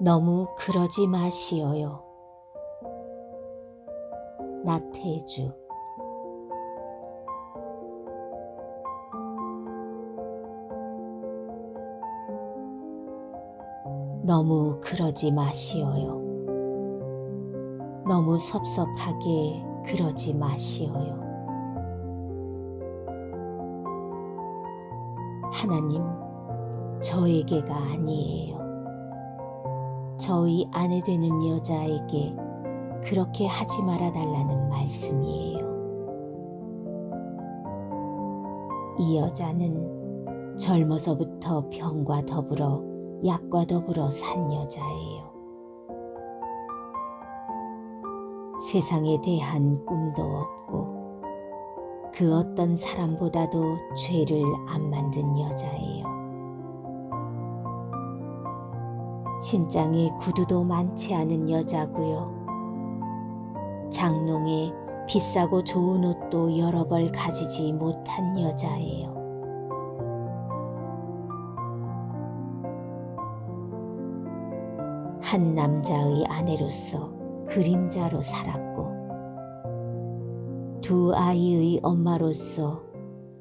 너무 그러지 마시어요. 나태주 너무 그러지 마시어요. 너무 섭섭하게 그러지 마시어요. 하나님, 저에게가 아니에요. 저희 아내 되는 여자에게 그렇게 하지 말아 달라는 말씀이에요. 이 여자는 젊어서부터 병과 더불어 약과 더불어 산 여자예요. 세상에 대한 꿈도 없고 그 어떤 사람보다도 죄를 안 만든 여자예요. 신장에 구두도 많지 않은 여자고요. 장롱에 비싸고 좋은 옷도 여러 벌 가지지 못한 여자예요. 한 남자의 아내로서 그림자로 살았고, 두 아이의 엄마로서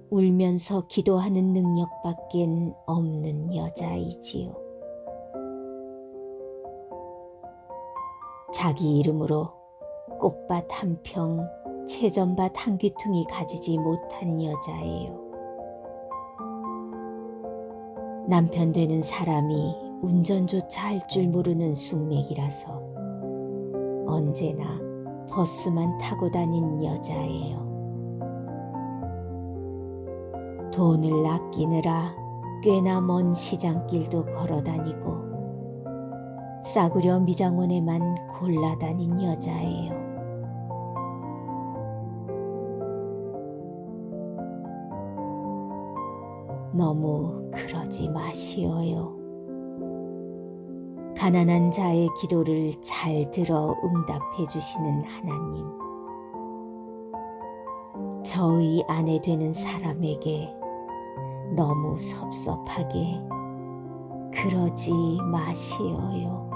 울면서 기도하는 능력밖엔 없는 여자이지요. 자기 이름으로 꽃밭 한 평, 채전밭 한 귀퉁이 가지지 못한 여자예요. 남편 되는 사람이 운전조차 할 줄 모르는 숙맥이라서 언제나 버스만 타고 다닌 여자예요. 돈을 아끼느라 꽤나 먼 시장길도 걸어 다니고 싸구려 미장원에만 골라다닌 여자예요. 너무 그러지 마시어요. 가난한 자의 기도를 잘 들어 응답해 주시는 하나님. 저의 아내 되는 사람에게 너무 섭섭하게 그러지 마시어요.